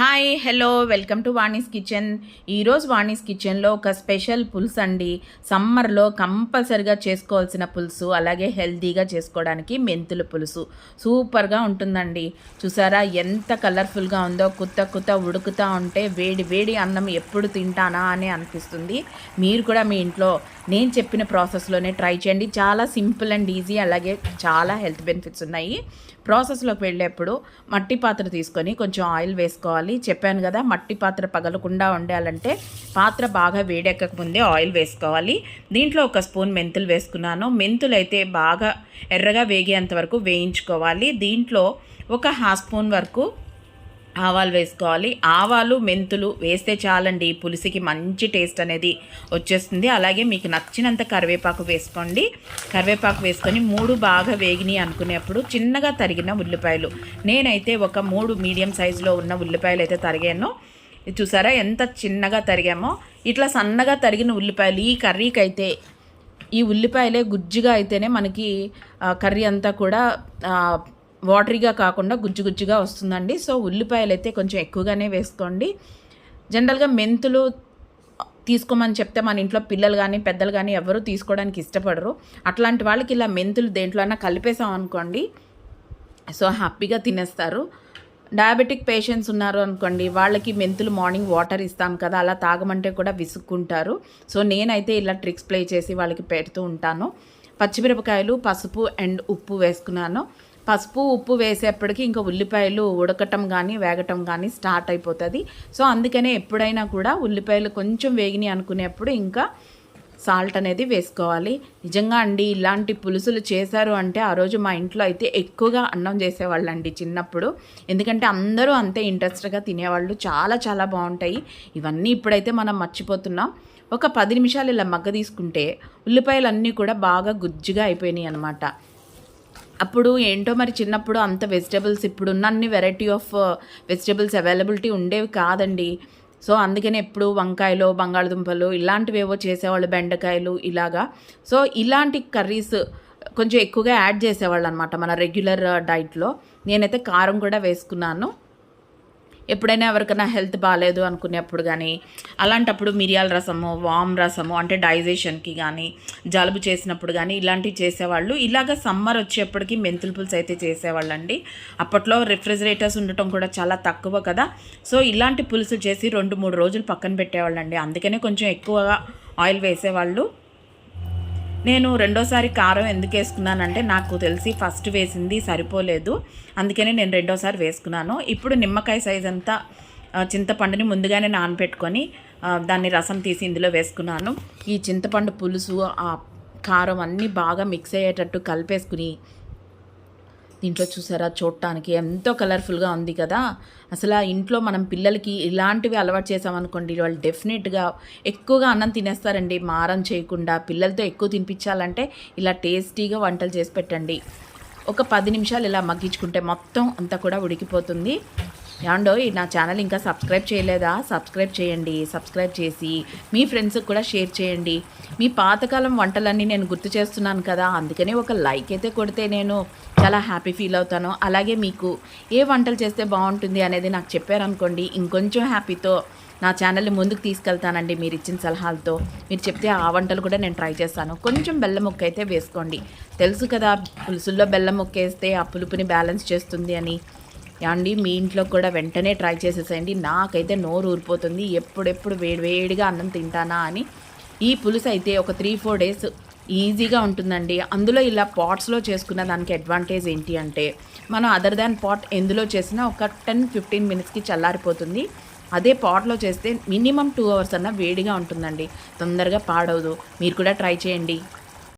Hi hello welcome to Vani's kitchen. ఈరోజు వాణీస్ కిచెన్లో ఒక స్పెషల్ పులుసు అండి. సమ్మర్లో కంపల్సరిగా చేసుకోవాల్సిన పులుసు అలాగే హెల్తీగా చేసుకోవడానికి మెంతుల పులుసు. సూపర్గా ఉంటుందండి. చూసారా ఎంత కలర్ఫుల్గా ఉందో కుత్త కుత్త ఉడుకుతూ ఉంటే వేడి వేడి అన్నం ఎప్పుడు తింటానా అని అనిపిస్తుంది. మీరు కూడా మీ ఇంట్లో నేను చెప్పిన ప్రాసెస్లోనే ట్రై చేయండి. చాలా సింపుల్ అండ్ ఈజీ అలాగే చాలా హెల్త్ బెనిఫిట్స్ ఉన్నాయి. ప్రాసెస్లోకి వెళ్ళేప్పుడు మట్టి పాత్ర తీసుకొని కొంచెం ఆయిల్ వేసుకోవాలి. చెప్పాను కదా మట్టి పాత్ర పగలకుండా ఉండాలంటే పాత్ర బాగా వేడెక్కక ముందే ఆయిల్ వేసుకోవాలి. దీంట్లో ఒక స్పూన్ మెంతులు వేసుకున్నాను. మెంతులు అయితే బాగా ఎర్రగా వేగేంత వరకు వేయించుకోవాలి. దీంట్లో ఒక హాఫ్ స్పూన్ వరకు ఆవాలు వేసుకోవాలి. ఆవాలు మెంతులు వేస్తే చాలండి. పులుసుకి మంచి టేస్ట్ అనేది వచ్చేస్తుంది. అలాగే మీకు నచ్చినంత కరివేపాకు వేసుకోండి. కరివేపాకు వేసుకొని మూడు బాగా వేగినాయి అనుకునేప్పుడు చిన్నగా తరిగిన ఉల్లిపాయలు. నేనైతే ఒక మూడు మీడియం సైజులో ఉన్న ఉల్లిపాయలు అయితే తరిగాను. చూసారా ఎంత చిన్నగా తరిగామో. ఇట్లా సన్నగా తరిగిన ఉల్లిపాయలు ఈ కర్రీకి అయితే ఈ ఉల్లిపాయలే గుజ్జుగా అయితేనే మనకి కర్రీ అంతా కూడా వాటరీగా కాకుండా గుజ్జు గుజ్జుగా వస్తుందండి. సో ఉల్లిపాయలు అయితే కొంచెం ఎక్కువగానే వేసుకోండి. జనరల్గా మెంతులు తీసుకోమని చెప్తే మన ఇంట్లో పిల్లలు కానీ పెద్దలు కానీ ఎవరు తీసుకోవడానికి ఇష్టపడరు. అట్లాంటి వాళ్ళకి ఇలా మెంతులు దేంట్లో అయినా కలిపేసాం అనుకోండి సో హ్యాపీగా తినేస్తారు. డయాబెటిక్ పేషెంట్స్ ఉన్నారు అనుకోండి వాళ్ళకి మెంతులు మార్నింగ్ వాటర్ ఇస్తాం కదా అలా తాగమంటే కూడా విసుక్కుంటారు. సో నేనైతే ఇలా ట్రిక్స్ ప్లే చేసి వాళ్ళకి పెడుతూ ఉంటాను. పచ్చిమిరపకాయలు పసుపు అండ్ ఉప్పు వేసుకున్నాను. పసుపు ఉప్పు వేసేప్పటికి ఇంకా ఉల్లిపాయలు ఉడకటం కానీ వేగటం కానీ స్టార్ట్ అయిపోతుంది. సో అందుకనే ఎప్పుడైనా కూడా ఉల్లిపాయలు కొంచెం వేగిని అనుకునేప్పుడు ఇంకా సాల్ట్ అనేది వేసుకోవాలి. నిజంగా అండి ఇలాంటి పులుసులు చేశారు అంటే ఆ రోజు మా ఇంట్లో అయితే ఎక్కువగా అన్నం చేసేవాళ్ళండి చిన్నప్పుడు. ఎందుకంటే అందరూ అంతే ఇంట్రెస్ట్గా తినేవాళ్ళు. చాలా చాలా బాగుంటాయి. ఇవన్నీ ఇప్పుడైతే మనం మర్చిపోతున్నాం. ఒక పది నిమిషాలు ఇలా మగ్గ తీసుకుంటే ఉల్లిపాయలు అన్నీ కూడా బాగా గుజ్జుగా అయిపోయినాయి అనమాట అప్పుడు ఏంటో మరి చిన్నప్పుడు అంత వెజిటబుల్స్ ఇప్పుడున్న అన్ని వెరైటీ ఆఫ్ వెజిటబుల్స్ అవైలబిలిటీ ఉండేవి కాదండి. సో అందుకని ఎప్పుడు వంకాయలు బంగాళదుంపలు ఇలాంటివేవో చేసేవాళ్ళు బెండకాయలు ఇలాగా. సో ఇలాంటి కర్రీస్ కొంచెం ఎక్కువగా యాడ్ చేసేవాళ్ళు అనమాట మన రెగ్యులర్ డైట్లో. నేనైతే కారం కూడా వేసుకున్నాను. ఎప్పుడైనా ఎవరికైనా హెల్త్ బాగాలేదు అనుకునేప్పుడు కానీ అలాంటప్పుడు మిరియాల రసము వామ్ రసము అంటే డైజెషన్కి కానీ జలుబు చేసినప్పుడు కానీ ఇలాంటివి చేసేవాళ్ళు. ఇలాగ సమ్మర్ వచ్చేప్పటికి మెంతుల పులుసు అయితే చేసేవాళ్ళండి. అప్పట్లో రిఫ్రిజిరేటర్స్ ఉండటం కూడా చాలా తక్కువ కదా. సో ఇలాంటి పులుసు చేసి రెండు మూడు రోజులు పక్కన పెట్టేవాళ్ళండి. అందుకనే కొంచెం ఎక్కువగా ఆయిల్ వేసేవాళ్ళు. నేను రెండోసారి కారం ఎందుకు వేసుకున్నానంటే నాకు తెలిసి ఫస్ట్ వేసింది సరిపోలేదు. అందుకనే నేను రెండోసారి వేసుకున్నాను. ఇప్పుడు నిమ్మకాయ సైజ్ అంతా చింతపండుని ముందుగానే నానబెట్టుకొని దాన్ని రసం తీసి ఇందులో వేసుకున్నాను. ఈ చింతపండు పులుసు ఆ కారం అన్నీ బాగా మిక్స్ అయ్యేటట్టు కలిపేసుకుని దీంట్లో చూసారా? చూడటానికి ఎంతో కలర్ఫుల్గా ఉంది కదా. అసలు ఆ ఇంట్లో మనం పిల్లలకి ఇలాంటివి అలవాటు చేసామనుకోండి వాళ్ళు డెఫినెట్గా ఎక్కువగా అన్నం తినేస్తారండి. మారం చేయకుండా పిల్లలతో ఎక్కువ తినిపించాలంటే ఇలా టేస్టీగా వంటలు చేసి పెట్టండి. ఒక పది నిమిషాలు ఇలా మగ్గించుకుంటే మొత్తం అంతా కూడా ఉడికిపోతుంది. యాండో నా ఛానల్ ఇంకా సబ్స్క్రైబ్ చేయలేదా? సబ్స్క్రైబ్ చేయండి. సబ్స్క్రైబ్ చేసి మీ ఫ్రెండ్స్కి కూడా షేర్ చేయండి. మీ పాతకాలం వంటలన్నీ నేను గుర్తు చేస్తున్నాను కదా అందుకనే ఒక లైక్ అయితే కొడితే నేను చాలా హ్యాపీ ఫీల్ అవుతాను. అలాగే మీకు ఏ వంటలు చేస్తే బాగుంటుంది అనేది నాకు చెప్పారనుకోండి ఇంకొంచెం హ్యాపీతో నా ఛానల్ని ముందుకు తీసుకెళ్తానండి మీరు ఇచ్చిన సలహాలతో. మీరు చెప్తే ఆ వంటలు కూడా నేను ట్రై చేస్తాను. కొంచెం బెల్లం ముక్క అయితే వేసుకోండి. తెలుసు కదా పులుసుల్లో బెల్లం ముక్క వేస్తే ఆ పులుపుని బ్యాలెన్స్ చేస్తుంది అని. అండి మీ ఇంట్లో కూడా వెంటనే ట్రై చేసేసేయండి. నాకైతే నోరు ఊరిపోతుంది. ఎప్పుడెప్పుడు వేడి వేడిగా అన్నం తింటానా అని. ఈ పులుసు అయితే ఒక త్రీ ఫోర్ డేస్ ఈజీగా ఉంటుందండి. అందులో ఇలా పాట్స్లో చేసుకున్న దానికి అడ్వాంటేజ్ ఏంటి అంటే మనం అదర్ దాన్ పాట్ ఎందులో చేసినా ఒక టెన్ ఫిఫ్టీన్ మినిట్స్కి చల్లారిపోతుంది. అదే పాట్లో చేస్తే మినిమం టూ అవర్స్ అన్న వేడిగా ఉంటుందండి. తొందరగా పాడవదు. మీరు కూడా ట్రై చేయండి.